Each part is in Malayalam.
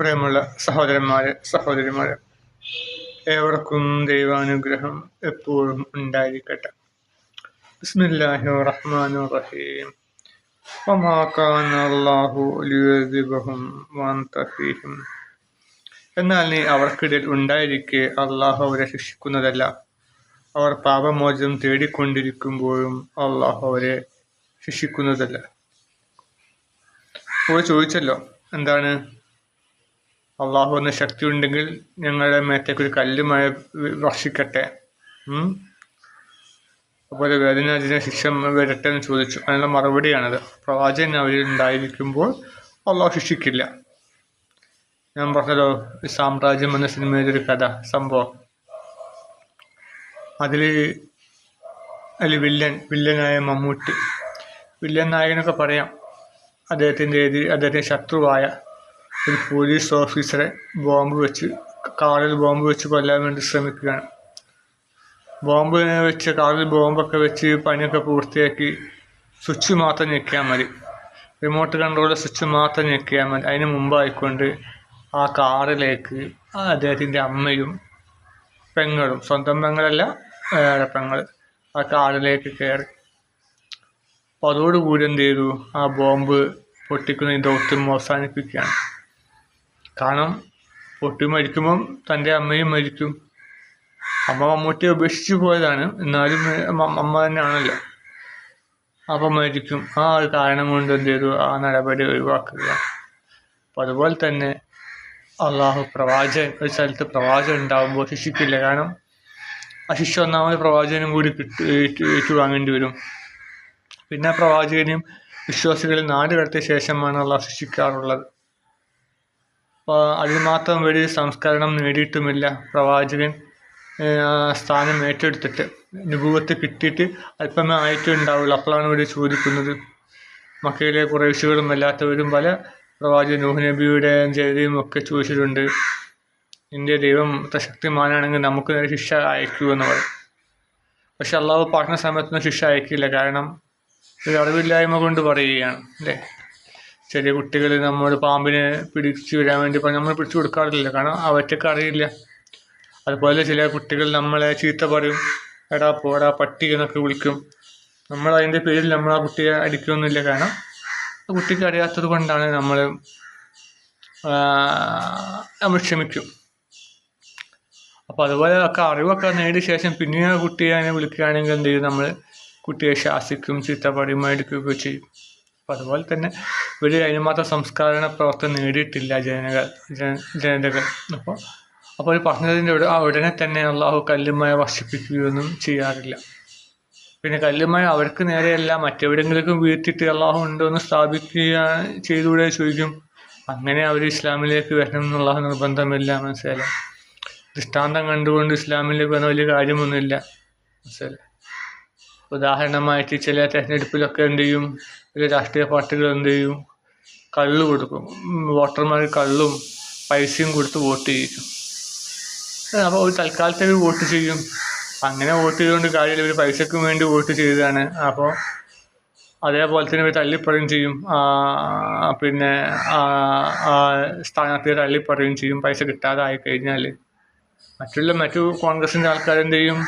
പ്രിയമുള്ള സഹോദരന്മാരെ സഹോദരിമാരെ ഏവർക്കും ദൈവാനുഗ്രഹം എപ്പോഴും ഉണ്ടായിരിക്കട്ടെ ബിസ്മില്ലാഹി റഹ്മാൻ റഹീം وما كان الله ليعذبهم وأنت فيهم എന്നാൽ നീ അവർക്കിടയിൽ ഉണ്ടായിരിക്കെ അള്ളാഹു അവരെ ശിക്ഷിക്കുന്നതല്ല അവർ പാപമോചനം തേടിക്കൊണ്ടിരിക്കുമ്പോഴും അള്ളാഹു അവരെ ശിക്ഷിക്കുന്നതല്ല അപ്പോൾ ചോദിച്ചല്ലോ എന്താണ് അള്ളാഹു എന്ന ശക്തി ഉണ്ടെങ്കിൽ ഞങ്ങളുടെ മേത്തേക്ക് ഒരു കല്ല് മഴ വർഷിക്കട്ടെ? അതുപോലെ വേദനാജിനെ ശിക്ഷ വരട്ടെ എന്ന് ചോദിച്ചു. അതിനുള്ള മറുപടിയാണത്. പ്രവാചകൻ അവരിൽ ഉണ്ടായിരിക്കുമ്പോൾ അള്ളാഹു ശിക്ഷിക്കില്ല. ഞാൻ പറഞ്ഞല്ലോ സാമ്രാജ്യം എന്ന സിനിമയിലെ ഒരു കഥ സംഭവം. അതിൽ അതിൽ വില്ലൻ വില്ലനായ മമ്മൂട്ടി. വില്ലൻ നായകനൊക്കെ പറയാം. അദ്ദേഹത്തിന്റെ എതിരെ അദ്ദേഹത്തിന്റെ ശത്രുവായ ഒരു പോലീസ് ഓഫീസറെ ബോംബ് വെച്ച് കാറിൽ ബോംബ് വെച്ച് കൊല്ലാൻ വേണ്ടി ശ്രമിക്കുകയാണ്. ബോംബ് വെച്ച് കാറിൽ ബോംബൊക്കെ വെച്ച് പണിയൊക്കെ പൂർത്തിയാക്കി സ്വിച്ച് മാത്രം ഞെക്കിയാൽ മതി. റിമോട്ട് കൺട്രോളിൽ സ്വിച്ച് മാത്രം ഞെക്കിയാൽ മതി. അതിന് മുമ്പായിക്കൊണ്ട് ആ കാറിലേക്ക് ആ അദ്ദേഹത്തിന്റെ അമ്മയും പെങ്ങളും സ്വന്തം പെങ്ങളല്ല വേറെ പെങ്ങൾ ആ കാറിലേക്ക് കയറി. അപ്പോൾ അതോടുകൂടി എന്ത് ചെയ്തു? ആ ബോംബ് പൊട്ടിക്കുന്ന ഈ ദൗത്യം അവസാനിപ്പിക്കുകയാണ്. കാരണം പൊട്ടി മരിക്കുമ്പം തന്റെ അമ്മയും മരിക്കും. അമ്മ മമ്മൂട്ടിയെ ഉപേക്ഷിച്ച് പോയതാണ്. എന്നാലും അമ്മ തന്നെയാണല്ലോ. അപ്പം മരിക്കും. ആ ഒരു കാരണം കൊണ്ട് എന്ത് ചെയ്തു? ആ നടപടി ഒഴിവാക്കുക. അപ്പം അതുപോലെ തന്നെ അള്ളാഹു പ്രവാചകൻ ഒരു സ്ഥലത്ത് പ്രവാചകൻ ഉണ്ടാകുമ്പോൾ ശിക്ഷിക്കില്ല. കാരണം ആ ശിക്ഷ ഒന്നാമത് പ്രവാചകനും കൂടി കിട്ടു ഏറ്റു ഏറ്റുവാങ്ങേണ്ടി വരും. പിന്നെ പ്രവാചകനെയും വിശ്വാസികളെ നാട് കടത്തിയ ശേഷമാണ് അള്ളാഹ് ശിക്ഷിക്കാറുള്ളത്. അപ്പോൾ അതിന് മാത്രം വലിയ സംസ്കരണം നേടിയിട്ടുമില്ല പ്രവാചകൻ സ്ഥാനം ഏറ്റെടുത്തിട്ട്. അനുഭവത്തെ കിട്ടിയിട്ട് അല്പമേ ആയിട്ടുണ്ടാവുള്ളൂ. അപ്പോഴാണ് ഇവർ ചോദിക്കുന്നത്. മക്കയിലെ കുറേശികളും അല്ലാത്തവരും പല പ്രവാചക നൂഹ് നബിയുടെ ജയതയും ഒക്കെ ചോദിച്ചിട്ടുണ്ട്. നിന്റെ ദൈവം ശക്തിമാനാണെങ്കിൽ നമുക്ക് നേരെ ശിക്ഷ എന്ന് പറയും. പക്ഷെ അള്ളാഹു പറഞ്ഞ സമയത്തൊന്നും ശിക്ഷ അയക്കില്ല. കാരണം ഒരു അറിവില്ലായ്മ കൊണ്ട് പറയുകയാണ് അല്ലേ? ചെറിയ കുട്ടികൾ നമ്മൾ പാമ്പിനെ പിടിച്ചു വരാൻ വേണ്ടി നമ്മൾ പിടിച്ചു കൊടുക്കാറില്ല കാരണം അവറ്റക്ക് അറിയില്ല. അതുപോലെ ചില കുട്ടികൾ നമ്മളെ ചീത്ത പറയും. എടാ പോടാ പട്ടി എന്നൊക്കെ വിളിക്കും. നമ്മൾ അതിന്റെ പേരിൽ നമ്മൾ ആ കുട്ടിയെ അടിക്കുകയൊന്നുമില്ല കാരണം ആ കുട്ടിക്ക് അറിയാത്തത് കൊണ്ടാണ് നമ്മൾ നമ്മൾ ക്ഷമിക്കും. അപ്പോൾ അതുപോലെ ഒക്കെ അറിവൊക്കെ നേടിയ ശേഷം പിന്നെ ആ കുട്ടിയെ വിളിക്കുകയാണെങ്കിൽ എന്ത് ചെയ്യും? നമ്മൾ കുട്ടിയെ ശാസിക്കും ചീത്ത പറയും എടുക്കുകയൊക്കെ ചെയ്യും. അപ്പോൾ അതുപോലെ തന്നെ ഇവർ അതിന് മാത്രം സംസ്കാരണ പ്രവർത്തനം നേടിയിട്ടില്ല ജനങ്ങൾ ജന ജനതകൾ. അപ്പോൾ അപ്പോൾ പറഞ്ഞതിന്റെ ഉടനെ തന്നെ അള്ളാഹു കല്ലുമായ വർഷിപ്പിക്കുകയൊന്നും ചെയ്യാറില്ല. പിന്നെ കല്ലുമായ അവർക്ക് നേരെയല്ല മറ്റെവിടെങ്കിലേക്കും വീഴ്ത്തിയിട്ട് അള്ളാഹു ഉണ്ടോ എന്ന് സ്ഥാപിക്കുക ചെയ്തുകൂടെ ചോദിക്കും. അങ്ങനെ അവർ ഇസ്ലാമിലേക്ക് വരണം എന്നുള്ള നിർബന്ധമില്ല മനസ്സിലായി ദൃഷ്ടാന്തം കണ്ടുകൊണ്ട് ഇസ്ലാമിലേക്ക് വന്ന വലിയ കാര്യമൊന്നുമില്ല മനസ്സിലായി ഉദാഹരണമായിട്ട് ചില തെരഞ്ഞെടുപ്പിലൊക്കെ എന്ത് ചെയ്യും? ചില രാഷ്ട്രീയ പാർട്ടികൾ എന്ത് ചെയ്യും? കള്ള് കൊടുക്കും. വോട്ടർമാർ കള്ളും പൈസയും കൊടുത്ത് വോട്ട് ചെയ്യും അപ്പോൾ ഒരു തൽക്കാലത്തേക്ക് വോട്ട് ചെയ്യും. അങ്ങനെ വോട്ട് ചെയ്തുകൊണ്ട് കാര്യമില്ല. ഇവർ പൈസക്ക് വേണ്ടി വോട്ട് ചെയ്തതാണ്. അപ്പോൾ അതേപോലെ തന്നെ ഇവർ തള്ളിപ്പറയും ചെയ്യും. പിന്നെ സ്ഥാനാർത്ഥിയെ തള്ളിപ്പറയും ചെയ്യും. പൈസ കിട്ടാതെ ആയി കഴിഞ്ഞാൽ മറ്റുള്ള മറ്റു കോൺഗ്രസിന്റെ ആൾക്കാരെന്ത് ചെയ്യും?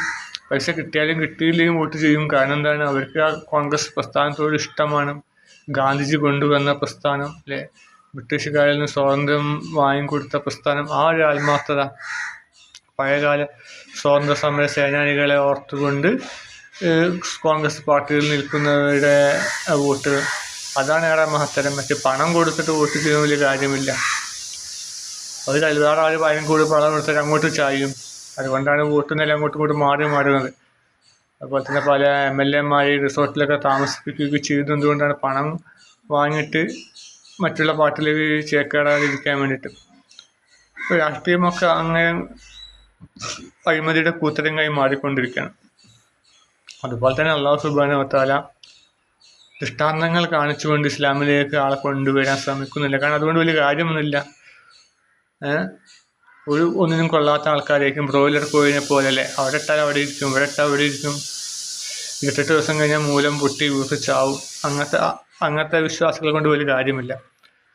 പൈസ കിട്ടിയാലും കിട്ടിയില്ലെങ്കിലും വോട്ട് ചെയ്യും. കാരണം എന്താണ്? അവർക്ക് ആ കോൺഗ്രസ് പ്രസ്ഥാനത്തോട് ഇഷ്ടമാണ്. ഗാന്ധിജി കൊണ്ടുവന്ന പ്രസ്ഥാനം അല്ലെ? ബ്രിട്ടീഷുകാരിൽ നിന്ന് സ്വാതന്ത്ര്യം വാങ്ങിക്കൊടുത്ത പ്രസ്ഥാനം ആ ഒരു ആത്മാർത്ഥത. പഴയകാല സ്വാതന്ത്ര്യ സമര സേനാനികളെ ഓർത്തുകൊണ്ട് കോൺഗ്രസ് പാർട്ടിയിൽ നിൽക്കുന്നവരുടെ വോട്ട് അതാണ് ഏറെ മഹത്തരം. മറ്റ് പണം കൊടുത്തിട്ട് വോട്ട് ചെയ്യുന്ന വലിയ കാര്യമില്ല. അത് കൽ- വേറെ ആര് പതിനും പണം കൊടുത്തിട്ട് അങ്ങോട്ട് ചായും. അതുകൊണ്ടാണ് വോട്ട് നില അങ്ങോട്ടും ഇങ്ങോട്ടും മാറി മാറുന്നത്. അതുപോലെ തന്നെ പല എം എൽ എമാർ റിസോർട്ടിലൊക്കെ താമസിപ്പിക്കുകയൊക്കെ ചെയ്തതുകൊണ്ടാണ് പണം വാങ്ങിയിട്ട് മറ്റുള്ള പാർട്ടിയിലേക്ക് ചേക്കേടാതിരിക്കാൻ വേണ്ടിയിട്ട്. ഇപ്പോൾ രാഷ്ട്രീയമൊക്കെ അങ്ങനെ അഴിമതിയുടെ കൂത്തരങ്ങായി മാറിക്കൊണ്ടിരിക്കുകയാണ്. അതുപോലെ തന്നെ അള്ളാഹു സുബാന വത്താല ദൃഷ്ടാന്തങ്ങൾ കാണിച്ചുകൊണ്ട് ഇസ്ലാമിലേക്ക് ആളെ കൊണ്ടുവരാൻ ശ്രമിക്കുന്നില്ല. കാരണം അതുകൊണ്ട് വലിയ കാര്യമൊന്നുമില്ല. ഒരു ഒന്നിനും കൊള്ളാത്ത ആൾക്കാരായിരിക്കും. ബ്രോയിലർ കോഴിനെ പോലെയല്ലേ അവിടെ ഇട്ടാൽ അവിടെ ഇരിക്കും ഇവിടെ ഇട്ടാൽ അവിടെ ഇരിക്കും. ഇരുപത്തെട്ട് ദിവസം കഴിഞ്ഞാൽ മൂലം പൊട്ടി വീർത്ത് അങ്ങനത്തെ അങ്ങനത്തെ വിശ്വാസികൾ കൊണ്ട് വലിയ കാര്യമില്ല.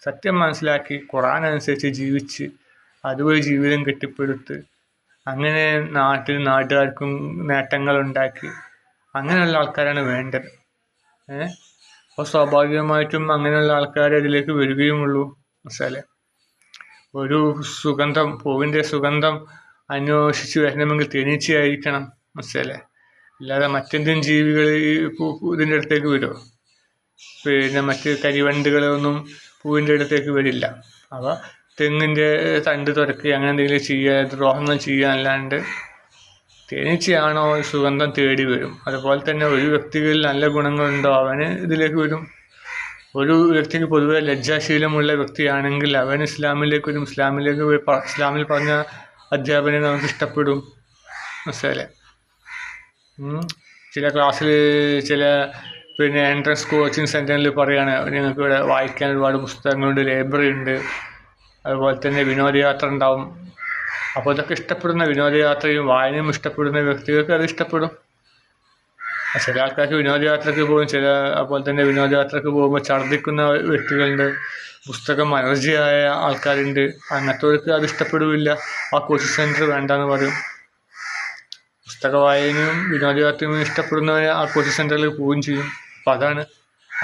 സത്യം മനസ്സിലാക്കി ഖുറാൻ അനുസരിച്ച് ജീവിച്ച് അതുവഴി ജീവിതം കെട്ടിപ്പടുത്ത് അങ്ങനെ നാട്ടിൽ നാട്ടുകാർക്കും നേട്ടങ്ങൾ ഉണ്ടാക്കി അങ്ങനെയുള്ള ആൾക്കാരാണ് വേണ്ടത്. ഏഹ് അപ്പോൾ സ്വാഭാവികമായിട്ടും അങ്ങനെയുള്ള ആൾക്കാർ അതിലേക്ക് വരികയുമുള്ളൂ. മനസ്സിലായില്ലേ? ഒരു സുഗന്ധം പൂവിന്റെ സുഗന്ധം അന്വേഷിച്ച് വരണമെങ്കിൽ തേനീച്ചയായിരിക്കണം മനസ്സിലല്ലേ അല്ലാതെ മറ്റെന്തെങ്കിലും ജീവികൾ ഈ ഇതിന്റെ അടുത്തേക്ക് വരുമോ? പിന്നെ മറ്റ് കരിവണ്ടുകളൊന്നും പൂവിന്റെ അടുത്തേക്ക് വരില്ല. അപ്പോൾ തെങ്ങിന്റെ തണ്ട് തുറക്കുക അങ്ങനെ എന്തെങ്കിലും ചെയ്യുക ദ്രോഹങ്ങൾ ചെയ്യുക അല്ലാണ്ട് തേനീച്ചയാണോ സുഗന്ധം തേടി വരും. അതുപോലെ തന്നെ ഒരു വ്യക്തികളിൽ നല്ല ഗുണങ്ങളുണ്ടോ? അവന് ഇതിലേക്ക് വരും. ഒരു വ്യക്തിക്ക് പൊതുവെ ലജ്ജാശീലമുള്ള വ്യക്തിയാണെങ്കിൽ അവൻ ഇസ്ലാമിലേക്ക് വരും ഇസ്ലാമിലേക്ക് പോയി ഇസ്ലാമിൽ പറഞ്ഞ അധ്യാപനം നമുക്ക് ഇഷ്ടപ്പെടും. മനസ്സിലെ ചില ക്ലാസ്സിൽ ചില പിന്നെ എൻട്രൻസ് കോച്ചിങ് സെന്ററിൽ പറയുകയാണ് നിങ്ങൾക്ക് ഇവിടെ വായിക്കാൻ ഒരുപാട് പുസ്തകങ്ങളുണ്ട് ലൈബ്രറി ഉണ്ട്. അതുപോലെ തന്നെ വിനോദയാത്ര ഉണ്ടാവും. അപ്പോൾ ഇതൊക്കെ ഇഷ്ടപ്പെടുന്ന വിനോദയാത്രയും വായനയും ഇഷ്ടപ്പെടുന്ന വ്യക്തികൾക്ക് അത് ഇഷ്ടപ്പെടും. ചില ആൾക്കാർക്ക് വിനോദയാത്രയ്ക്ക് പോകും ചില അതുപോലെ തന്നെ വിനോദയാത്രയ്ക്ക് പോകുമ്പോൾ ഛർദ്ദിക്കുന്ന വ്യക്തികളുണ്ട് പുസ്തകം അലർജിയായ ആൾക്കാരുണ്ട് അങ്ങനത്തെവർക്ക് അത് ഇഷ്ടപ്പെടില്ല ആ കോച്ചിങ് സെന്റർ വേണ്ടെന്ന് പറയും. പുസ്തക വായനയും വിനോദയാത്രയും ഇഷ്ടപ്പെടുന്നവരെ ആ കോച്ചിങ് സെന്ററിൽ പോവുകയും ചെയ്യും. അപ്പം അതാണ്.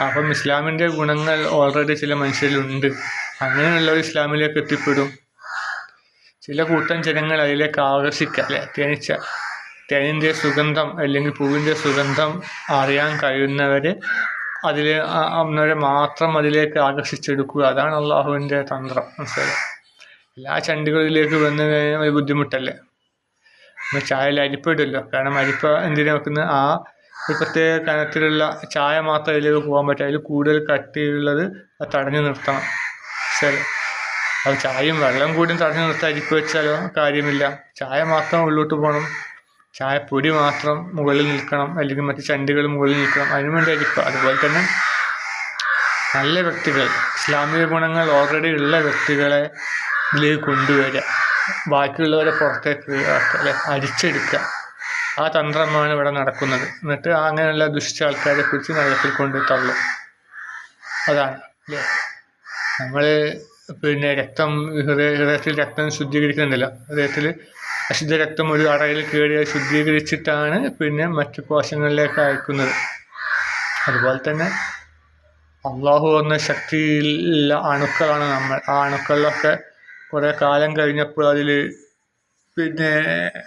അപ്പം ഇസ്ലാമിന്റെ ഗുണങ്ങൾ ഓൾറെഡി ചില മനുഷ്യരിലുണ്ട്. അങ്ങനെയുള്ളവർ ഇസ്ലാമിലേക്ക് എത്തിപ്പെടും. ചില കൂട്ടം ജനങ്ങൾ അതിലേക്ക് ആകർഷിക്കുക അല്ലെ? തേനീച്ച തേനിന്റെ സുഗന്ധം അല്ലെങ്കിൽ പൂവിന്റെ സുഗന്ധം അറിയാൻ കഴിയുന്നവർ അതിൽ അവരെ മാത്രം അതിലേക്ക് ആകർഷിച്ചെടുക്കുക. അതാണ് അള്ളാഹുവിന്റെ തന്ത്രം. മനസ്സിലായി? എല്ലാ ചണ്ടികളിലേക്ക് വന്ന് കഴിഞ്ഞാൽ ഒരു ബുദ്ധിമുട്ടല്ലേ? നമ്മൾ ചായയിൽ അരിപ്പിടുമല്ലോ കാരണം അരിപ്പ എന്തിനു വെക്കുന്നത് ആ ഒരു പ്രത്യേക കനത്തിലുള്ള ചായ മാത്രം അതിലേക്ക് പോകാൻ പറ്റും. അതിൽ കൂടുതൽ കട്ടിയുള്ളത് അത് തടഞ്ഞു നിർത്തണം. ശരി അത് ചായയും വെള്ളം കൂടിയും തടഞ്ഞു നിർത്താൻ അരിപ്പ് വെച്ചാലോ? കാര്യമില്ല. ചായ മാത്രം ഉള്ളോട്ട് പോകണം ചായപ്പൊടി മാത്രം മുകളിൽ നിൽക്കണം അല്ലെങ്കിൽ മറ്റ് ചണ്ടികൾ മുകളിൽ നിൽക്കണം. അതിനു വേണ്ടി അരിപ്പ. അതുപോലെ തന്നെ നല്ല വ്യക്തികൾ ഇസ്ലാമിക ഗുണങ്ങൾ ഓൾറെഡി ഉള്ള വ്യക്തികളെ ഇതിലേക്ക് കൊണ്ടുവരിക. ബാക്കിയുള്ളവരെ പുറത്തേക്ക് അല്ലെ? അരിച്ചെടുക്കുക ആ തന്ത്രമാണ് ഇവിടെ നടക്കുന്നത്. എന്നിട്ട് അങ്ങനെയുള്ള ദുഷിച്ച ആൾക്കാരെ കുറിച്ച് നരകത്തിൽ കൊണ്ട് തള്ളും. അതാണ് അല്ലേ? നമ്മൾ പിന്നെ രക്തം ഹൃദയ ഹൃദയത്തിൽ രക്തം ശുദ്ധീകരിക്കുന്നുണ്ടല്ലോ ഹൃദയത്തിൽ അശുദ്ധ രക്തം ഒരു അറയിൽ കയറി ശുദ്ധീകരിച്ചിട്ടാണ് പിന്നെ മറ്റു കോശങ്ങളിലേക്ക് അയക്കുന്നത്. അതുപോലെ തന്നെ അള്ളാഹു എന്ന ശക്തിയിലുള്ള അണുക്കളാണ് നമ്മൾ. ആ അണുക്കളിലൊക്കെ കുറേ കാലം കഴിഞ്ഞപ്പോൾ അതിൽ പിന്നെ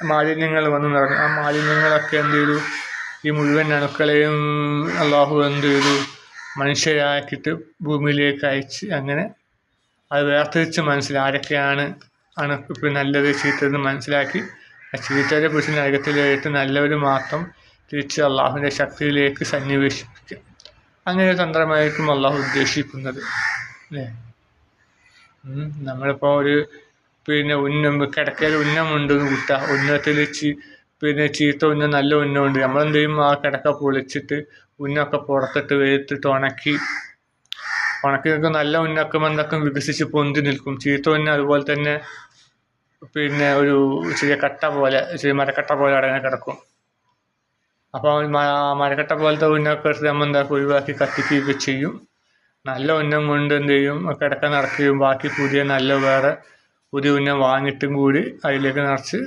മാലിന്യങ്ങൾ വന്നു നിറഞ്ഞു. ആ മാലിന്യങ്ങളൊക്കെ എന്ത് ചെയ്തു? ഈ മുഴുവൻ അണുക്കളെയും അള്ളാഹു എന്ത് ചെയ്തു? മനുഷ്യരാക്കിയിട്ട് ഭൂമിയിലേക്ക് അയച്ച് അങ്ങനെ അത് വേർതിരിച്ച് മനസ്സിൽ ആരൊക്കെയാണ് അണുക്ക് ഇപ്പം നല്ലത് ചീത്തതെന്ന് മനസ്സിലാക്കി. ആ ചീത്തയെ പിടിച്ച് നരകത്തിലേക്ക് നല്ലവർ മാത്രം തിരിച്ച് അള്ളാഹുവിന്റെ ശക്തിയിലേക്ക് സന്നിവേശിപ്പിക്കുക. അങ്ങനെ ഒരു തന്ത്രമായിരിക്കും അള്ളാഹു ഉദ്ദേശിക്കുന്നത്. അല്ലേ. നമ്മളിപ്പോൾ ഒരു പിന്നെ ഉന്നം കിടക്കയിൽ ഉന്നമുണ്ട് കൂട്ട. ഉന്നത്തിൽ ചീ പിന്നെ ചീത്ത ഉന്നം നല്ല ഉന്നമുണ്ട് നമ്മളെന്ത് ചെയ്യും? ആ കിടക്ക പൊളിച്ചിട്ട് ഉന്നമൊക്കെ പുറത്തിട്ട് വെയിലത്തിട്ട് ഉണക്കി. ഉണക്കി നിൽക്കും നല്ല ഉന്നക്കം എന്തൊക്കെ വികസിച്ച് പൊന്തി നിൽക്കും. ചീത്ത ഉന്ന അതുപോലെ തന്നെ പിന്നെ ഒരു ചെറിയ കട്ട പോലെ ചെറിയ മരക്കട്ട പോലെ അടങ്ങി കിടക്കും. അപ്പോൾ മരക്കട്ട പോലത്തെ ഉന്നൊക്കെ എടുത്ത് നമ്മൾ എന്താക്കും ഒഴിവാക്കി കത്തിക്കുകയൊക്കെ ചെയ്യും. നല്ല ഉന്നം കൊണ്ട് എന്ത് ചെയ്യും? കിടക്ക നിറയ്ക്കുകയും ബാക്കി പുതിയ നല്ല വേറെ പുതിയ ഉന്നം വാങ്ങിയിട്ടും കൂടി അതിലേക്ക് നിറച്ച്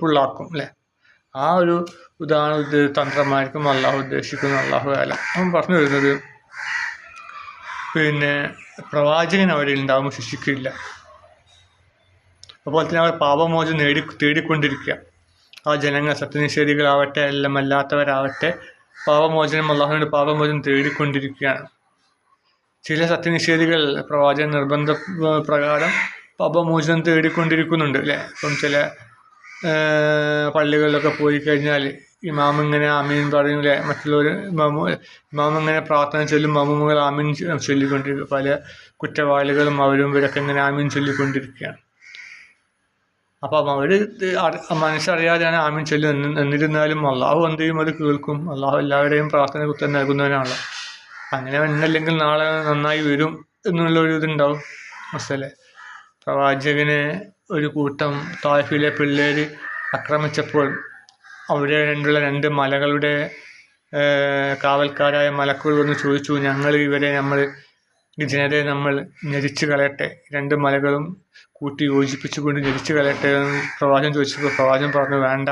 ഫുള്ളാക്കും അല്ലേ? ആ ഒരു ഇതാണ് ഇത് തന്ത്രമായിരിക്കും അള്ളാഹു ഉദ്ദേശിക്കുന്ന അള്ളാഹു കാലം അവൻ പറഞ്ഞു വരുന്നത് പിന്നെ പ്രവാചകൻ അവരിൽ ഉണ്ടാകുമ്പോൾ ശിക്ഷിക്കില്ല. അതുപോലെ തന്നെ അവർ പാപമോചനം നേടി തേടിക്കൊണ്ടിരിക്കുക. ആ ജനങ്ങൾ സത്യനിഷേധികളാവട്ടെ എല്ലാം അല്ലാത്തവരാവട്ടെ പാപമോചനം അള്ളാഹുവിന്റെ പാപമോചനം തേടിക്കൊണ്ടിരിക്കുകയാണ്. ചില സത്യനിഷേധികൾ പ്രവാചക നിർബന്ധ പ്രകാരം പാപമോചനം തേടിക്കൊണ്ടിരിക്കുന്നുണ്ട് അല്ലേ? ഇപ്പം ചില പള്ളികളിലൊക്കെ പോയി കഴിഞ്ഞാൽ ഇമാം ഇങ്ങനെ ആമീൻ പറയും അല്ലേ? മറ്റുള്ളവർ ഇമാമു ഇമാം ഇങ്ങനെ പ്രാർത്ഥന ചൊല്ലും മമുകൾ ആമീൻ ചൊല്ലിക്കൊണ്ടിരിക്കും. പല കുറ്റവാളികളും അവരും ഇവരൊക്കെ ഇങ്ങനെ ആമീൻ ചൊല്ലിക്കൊണ്ടിരിക്കുകയാണ്. അപ്പം അവർ മനസ്സറിയാതെയാണ് ആമീൻ ചൊല്ലി എന്നിരുന്നാലും അള്ളാഹു എന്ത് ചെയ്യും അത് കേൾക്കും. അള്ളാഹു എല്ലാവരുടെയും പ്രാർത്ഥന കുത്തം നൽകുന്നവനാണല്ലോ. അങ്ങനെ എന്നല്ലെങ്കിൽ നാളെ നന്നായി വരും എന്നുള്ളൊരു ഇതുണ്ടാവും. മനസ്സിലെ പ്രവാചകനെ ഒരു കൂട്ടം തായ്ഫിലെ പിള്ളേർ ആക്രമിച്ചപ്പോൾ അവിടെ രണ്ടുള്ള രണ്ട് മലകളുടെ കാവൽക്കാരായ മലക്കുകൾ വന്ന് ചോദിച്ചു ഞങ്ങൾ ഇവരെ നമ്മൾ ജനതയെ നമ്മൾ ഞെരിച്ചു കളയട്ടെ. രണ്ട് മലകളും കൂട്ടി യോജിപ്പിച്ചുകൊണ്ട് ഞെരിച്ചു കളയട്ടെ എന്ന് പ്രവാചകൻ ചോദിച്ചപ്പോൾ പ്രവാചകൻ പറഞ്ഞു വേണ്ട.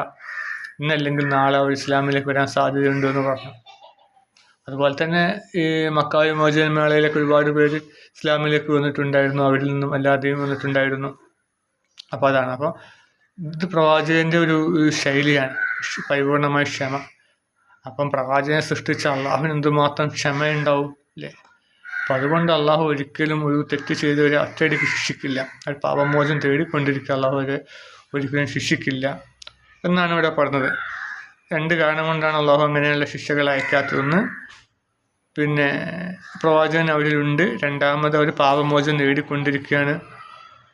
ഇന്നല്ലെങ്കിൽ നാളെ അവർ ഇസ്ലാമിലേക്ക് വരാൻ സാധ്യതയുണ്ട് എന്ന് പറഞ്ഞു. അതുപോലെ തന്നെ ഈ മക്കാവ് വിമോചന മേളയിലേക്ക് ഒരുപാട് പേര് ഇസ്ലാമിലേക്ക് വന്നിട്ടുണ്ടായിരുന്നു. അവരിൽ നിന്നും അല്ലാതെയും വന്നിട്ടുണ്ടായിരുന്നു. അപ്പോൾ അതാണ്. അപ്പോൾ ഇത് പ്രവാചകന്റെ ഒരു ശൈലിയാണ്. പരിപൂർണമായ ക്ഷമ. അപ്പം പ്രവാചകനെ സൃഷ്ടിച്ച അള്ളാഹുവിന് എന്തുമാത്രം ക്ഷമയുണ്ടാവും അല്ലേ? അപ്പം അതുകൊണ്ട് അള്ളാഹു ഒരിക്കലും ഒരു തെറ്റ് ചെയ്തവരെ അറ്റടിക്ക് ശിക്ഷിക്കില്ല. അത് പാപമോചനം തേടിക്കൊണ്ടിരിക്കുക അള്ളാഹു അവരെ ഒരിക്കലും ശിക്ഷിക്കില്ല എന്നാണ് ഇവിടെ പറഞ്ഞത്. രണ്ട് കാരണം കൊണ്ടാണ് അള്ളാഹു അങ്ങനെയുള്ള ശിക്ഷകൾ അയക്കാത്തതെന്ന്. പിന്നെ പ്രവാചകൻ അവരിലുണ്ട്. രണ്ടാമത് അവർ പാപമോചനം നേടിക്കൊണ്ടിരിക്കുകയാണ്.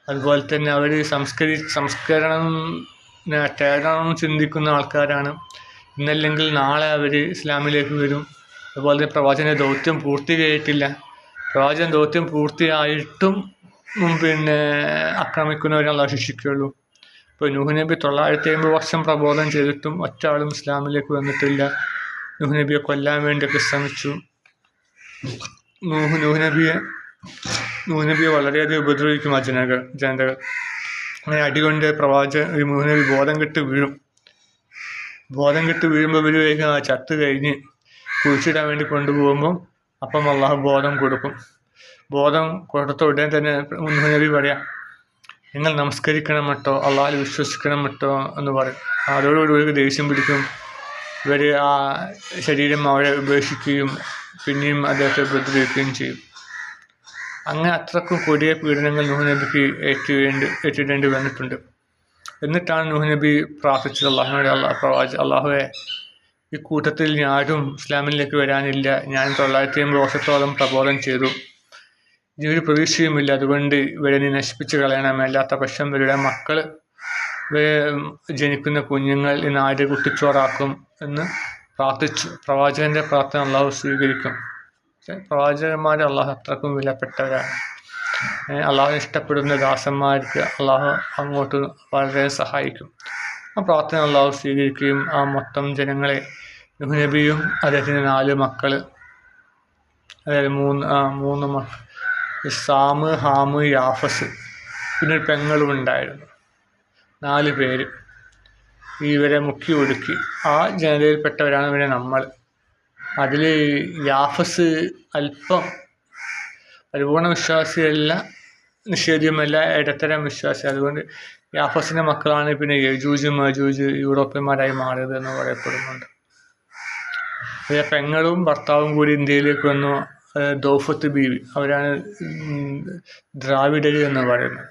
അതുപോലെ തന്നെ അവർ സംസ്കരി സംസ്കരണം തേടണം ചിന്തിക്കുന്ന ആൾക്കാരാണ്. ഇന്നല്ലെങ്കിൽ നാളെ അവർ ഇസ്ലാമിലേക്ക് വരും. അതുപോലെ പ്രവാചകന്റെ ദൗത്യം പൂർത്തിയായിട്ടില്ല പ്രവാചകൻ ദൗത്യം പൂർത്തിയായിട്ടും പിന്നെ ആക്രമിക്കുന്നവരെ അള്ളാഹ് ശിക്ഷിക്കുകയുള്ളൂ ഇപ്പോൾ നൂഹ് നബി തൊള്ളായിരത്തി അമ്പത് വർഷം പ്രബോധനം ചെയ്തിട്ടും ഒറ്റ ആളും ഇസ്ലാമിലേക്ക് വന്നിട്ടില്ല. നൂഹ് നബിയെ കൊല്ലാൻ വേണ്ടിയൊക്കെ ശ്രമിച്ചു നൂഹ് നൂഹ് നബിയെ നൂഹ് നബിയെ വളരെയധികം ഉപദ്രവിക്കും ആ ജനകൾ ജനതകൾ. അങ്ങനെ അടികൊണ്ട് പ്രവാച ഈ നൂഹ് നബി ബോധം കെട്ട് വീഴും. ബോധം കെട്ട് വീഴുമ്പോൾ ഇവർ വേഗം ആ ചത്ത് കഴിഞ്ഞ് കുഴിച്ചിടാൻ വേണ്ടി കൊണ്ടുപോകുമ്പം അപ്പം അള്ളാഹു ബോധം കൊടുക്കും. ബോധം കൊടുത്ത ഉടനെ തന്നെ നൂഹ് നബി പറയാം. നിങ്ങൾ നമസ്കരിക്കണം മട്ടോ അള്ളാഹിൽ വിശ്വസിക്കണം മട്ടോ എന്ന് പറയും. അതോടുകൂടി ഇവർക്ക് ദേഷ്യം പിടിക്കും. ഇവർ ആ ശരീരം അവരെ ഉപേക്ഷിക്കുകയും പിന്നെയും അദ്ദേഹത്തെ ഉപദ്രവിക്കുകയും ചെയ്യും. അങ്ങനെ അത്രക്കും കൊടിയ പീഡനങ്ങൾ നബിക്ക് ഏറ്റുവേണ്ടി ഏറ്റിടേണ്ടി വന്നിട്ടുണ്ട്. എന്നിട്ടാണ് നബി പ്രാർത്ഥിച്ചത് അള്ളാഹുനോട് അള്ളാഹ് പ്രവാച അള്ളാഹുവെ ഈ കൂട്ടത്തിൽ ഞാനും ഇസ്ലാമിലേക്ക് വരാനില്ല. ഞാൻ തൊള്ളായിരത്തി അമ്പത് വർഷത്തോളം പ്രബോധനം ചെയ്തു. ഇനി ഒരു പ്രതീക്ഷയുമില്ല. അതുകൊണ്ട് ഇവരെ നശിപ്പിച്ച് കളയണം. അല്ലാത്ത പക്ഷം ഇവരുടെ മക്കൾ ജനിക്കുന്ന കുഞ്ഞുങ്ങൾ ഈ നാട് കുട്ടിച്ചോറാക്കും എന്ന് പ്രാർത്ഥിച്ചു. പ്രവാചകന്റെ പ്രാർത്ഥന അള്ളാഹു സ്വീകരിക്കും. പ്രവാചകന്മാർ അള്ളാഹു അത്രക്കും വിലപ്പെട്ടവരാണ്. അള്ളാഹു ഇഷ്ടപ്പെടുന്ന ദാസന്മാർക്ക് അള്ളാഹു അങ്ങോട്ട് വളരെ സഹായിക്കും. ആ പ്രാർത്ഥന അള്ളാഹു സ്വീകരിക്കുകയും ആ മൊത്തം ജനങ്ങളെ നബിയും അദ്ദേഹത്തിന്റെ നാല് മക്കൾ അതായത് മൂന്ന് മൂന്ന് മക്കൾ സാമ് ഹാമ് യാഫസ് പിന്നെ ഒരു പെങ്ങളും ഉണ്ടായിരുന്നു. നാല് പേര്. ഇവരെ മുക്കി ഒടുക്കി ആ ജനതയിൽപ്പെട്ടവരാണ് പിന്നെ നമ്മൾ. അതിൽ യാഫസ് അല്പം പരിപൂർണ വിശ്വാസിയല്ല നിഷേധിയുമല്ല ഇടത്തരം വിശ്വാസി. അതുകൊണ്ട് യാഫസിന്റെ മക്കളാണ് പിന്നെ യജൂജ് മജൂജ് യൂറോപ്യന്മാരായി മാറിയത് എന്ന് പറയപ്പെടുന്നുണ്ട്. പിന്നെ പെങ്ങളും ഭർത്താവും കൂടി ഇന്ത്യയിലേക്ക് വന്നു. ദോഫത്ത് ബീവി. അവരാണ് ഉം, ദ്രാവിഡര് എന്ന് പറയുന്നത്.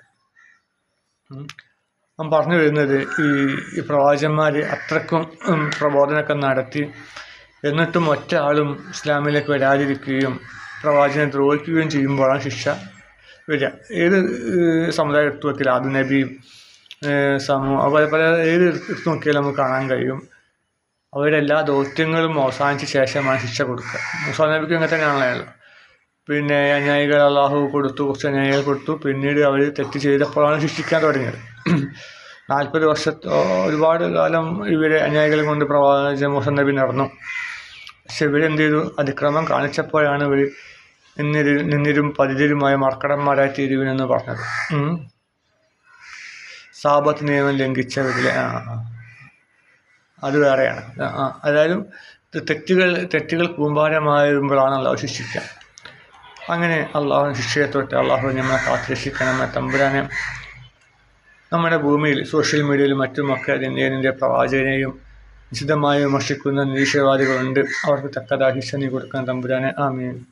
അവൻ പറഞ്ഞു വരുന്നത് ഈ ഈ പ്രവാചന്മാർ അത്രക്കും പ്രബോധനമൊക്കെ നടത്തി. എന്നിട്ടും ഒറ്റ ആളും ഇസ്ലാമിലേക്ക് വരാതിരിക്കുകയും പ്രവാചനെ ദ്രോഹിക്കുകയും ചെയ്യുമ്പോഴാണ് ശിക്ഷ വരിക. ഏത് സമുദായത്വത്തിൽ സമുദായം എടുത്തു നോക്കിയാലും ആദു നബിയും സമൂഹം അതുപോലെ പല ഏത് എടുത്ത് നോക്കിയാലും നമുക്ക് കാണാൻ കഴിയും. അവരുടെ എല്ലാ ദൗത്യങ്ങളും അവസാനിച്ച ശേഷമാണ് ശിക്ഷ കൊടുക്കുക. മുസാ നബിക്ക് അങ്ങനെ തന്നെയാണല്ലോ. പിന്നെ അന്യായികൾ അള്ളാഹു കൊടുത്തു കുറച്ച് അന്യായികൾ കൊടുത്തു. പിന്നീട് അവർ തെറ്റ് ചെയ്തപ്പോഴാണ് ശിക്ഷിക്കാൻ തുടങ്ങിയത്. നാൽപ്പത് വർഷത്തോ ഒരുപാട് കാലം ഇവരെ അന്യായികളെ കൊണ്ട് പ്രവാചക മുഹ നബി നടന്നു. പക്ഷെ ഇവരെന്ത് ചെയ്തു? അതിക്രമം കാണിച്ചപ്പോഴാണ് ഇവർ നിന്നിരു നിന്നിരും പതിതിരുമായ മർക്കടന്മാരായി തീരുവിനെന്ന് പറഞ്ഞത്. സാപത്ത് നിയമം ലംഘിച്ചവരിലെ ആ ആ. അത് വേറെയാണ്. അതായത് തെറ്റുകൾ തെറ്റുകൾ കൂമ്പാരമാകുമ്പോഴാണ് അള്ളാഹു ശിക്ഷിക്കുക. അങ്ങനെ അള്ളാഹു ശിക്ഷയെ തൊട്ട് അള്ളാഹു നമ്മളെ കാത്തുരക്ഷിക്കണം തമ്പുരാനെ നമ്മുടെ ഭൂമിയിൽ സോഷ്യൽ മീഡിയയിലും മറ്റുമൊക്കെ അതിന്റെ പ്രവാചകനെയും വിശദമായി വിമർശിക്കുന്ന നിരീശ്വരവാദികളുണ്ട്. അവർക്ക് തക്കതായ ശിക്ഷ കൊടുക്കാൻ തമ്പുരാനെ. ആമീൻ.